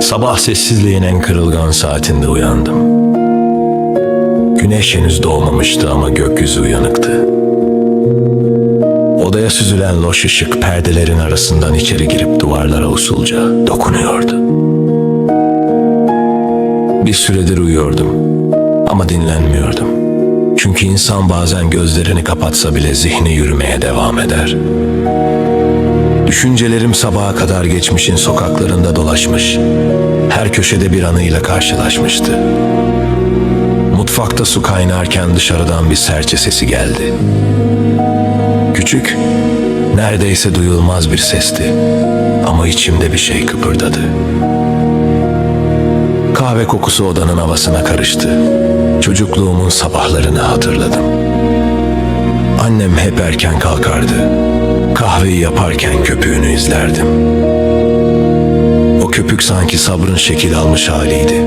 Sabah sessizliğin kırılgan saatinde uyandım. Güneş henüz doğmamıştı ama gökyüzü uyanıktı. Odaya süzülen loş ışık perdelerin arasından içeri girip duvarlara usulca dokunuyordu. Bir süredir uyuyordum ama dinlenmiyordum. Çünkü insan bazen gözlerini kapatsa bile zihni yürümeye devam eder. Düşüncelerim sabaha kadar geçmişin sokaklarında dolaşmış. Her köşede bir anıyla karşılaşmıştı. Mutfakta su kaynarken dışarıdan bir serçe sesi geldi. Küçük, neredeyse duyulmaz bir sesti. Ama içimde bir şey kıpırdadı. Kahve kokusu odanın havasına karıştı. Çocukluğumun sabahlarını hatırladım. Annem hep erken kalkardı. Kahveyi yaparken köpüğünü izlerdim. O köpük sanki sabrın şekil almış haliydi.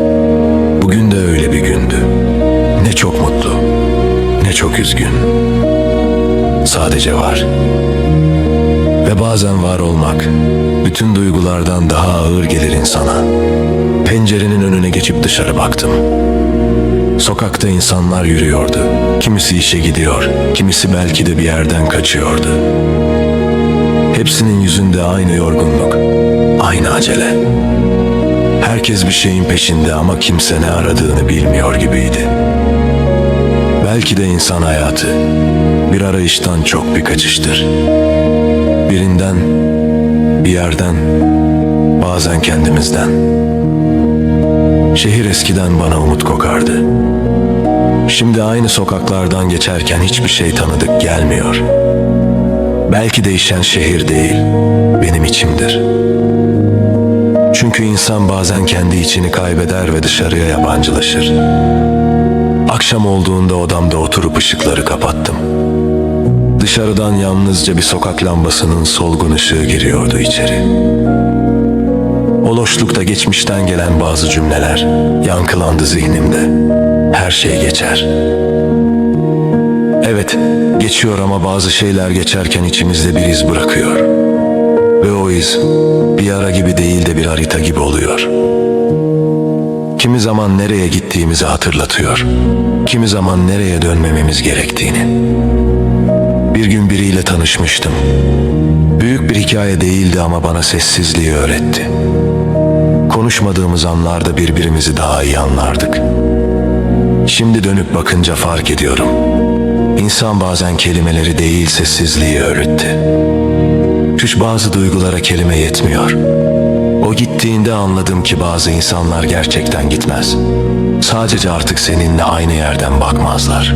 Bugün de öyle bir gündü. Ne çok mutlu, ne çok üzgün. Sadece var. Ve bazen var olmak, bütün duygulardan daha ağır gelir insana. Pencerenin önüne geçip dışarı baktım. Sokakta insanlar yürüyordu. Kimisi işe gidiyor, kimisi belki de bir yerden kaçıyordu. Hepsinin yüzünde aynı yorgunluk, aynı acele. Herkes bir şeyin peşinde ama kimse ne aradığını bilmiyor gibiydi. Belki de insan hayatı bir arayıştan çok bir kaçıştır. Birinden, bir yerden, bazen kendimizden. Şehir eskiden bana umut kokardı. Şimdi aynı sokaklardan geçerken hiçbir şey tanıdık gelmiyor. Belki değişen şehir değil, benim içimdir. Çünkü insan bazen kendi içini kaybeder ve dışarıya yabancılaşır. Akşam olduğunda odamda oturup ışıkları kapattım. Dışarıdan yalnızca bir sokak lambasının solgun ışığı giriyordu içeri. O loşlukta geçmişten gelen bazı cümleler yankılandı zihnimde. Her şey geçer. Geçiyor ama bazı şeyler geçerken içimizde bir iz bırakıyor. Ve o iz bir ara gibi değil de bir harita gibi oluyor. Kimi zaman nereye gittiğimizi hatırlatıyor. Kimi zaman nereye dönmememiz gerektiğini. Bir gün biriyle tanışmıştım. Büyük bir hikaye değildi ama bana sessizliği öğretti. Konuşmadığımız anlarda birbirimizi daha iyi anlardık. Şimdi dönüp bakınca fark ediyorum. İnsan bazen kelimeleri değil sessizliği öğretti. Çünkü bazı duygulara kelime yetmiyor. O gittiğinde anladım ki bazı insanlar gerçekten gitmez. Sadece artık seninle aynı yerden bakmazlar.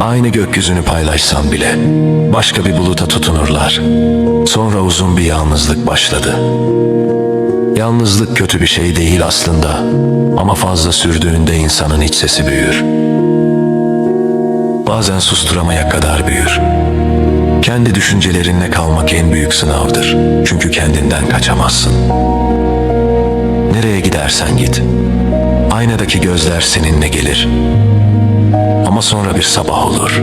Aynı gökyüzünü paylaşsam bile başka bir buluta tutunurlar. Sonra uzun bir yalnızlık başladı. Yalnızlık kötü bir şey değil aslında ama fazla sürdüğünde insanın iç sesi büyür. Bazen susturamaya kadar büyür. Kendi düşüncelerinle kalmak en büyük sınavdır. Çünkü kendinden kaçamazsın. Nereye gidersen git. Aynadaki gözler seninle gelir. Ama sonra bir sabah olur.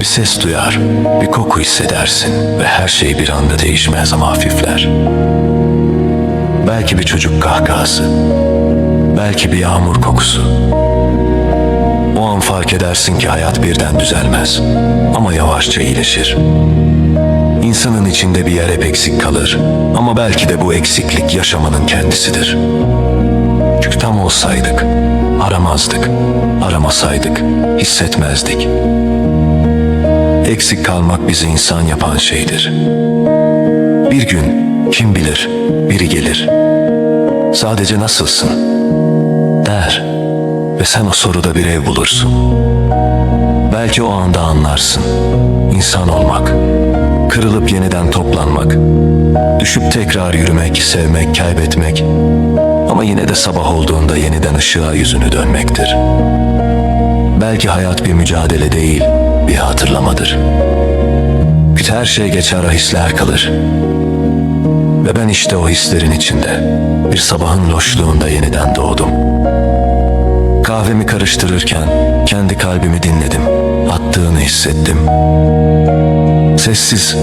Bir ses duyar, bir koku hissedersin ve her şey bir anda değişmez ama hafifler. Belki bir çocuk kahkahası, belki bir yağmur kokusu. O an fark edersin ki hayat birden düzelmez ama yavaşça iyileşir. İnsanın içinde bir yer hep eksik kalır ama belki de bu eksiklik yaşamanın kendisidir. Çünkü tam olsaydık, aramazdık, aramasaydık, hissetmezdik. Eksik kalmak bizi insan yapan şeydir. Bir gün kim bilir biri gelir. Sadece nasılsın der ve sen o soruda bir ev bulursun. Belki o anda anlarsın. İnsan olmak, kırılıp yeniden toplanmak, düşüp tekrar yürümek, sevmek, kaybetmek ama yine de sabah olduğunda yeniden ışığa yüzünü dönmektir. Belki hayat bir mücadele değil, bir hatırlamadır. Her şey geçer, hisler kalır. Ve ben işte o hislerin içinde, bir sabahın loşluğunda yeniden doğdum. Kahvemi karıştırırken kendi kalbimi dinledim. Attığını hissettim. Sessiz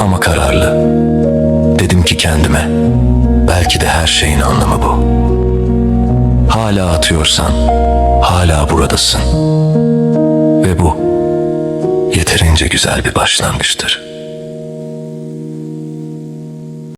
ama kararlı. Dedim ki kendime belki de her şeyin anlamı bu. Hala atıyorsan, hala buradasın. Ve bu yeterince güzel bir başlangıçtır.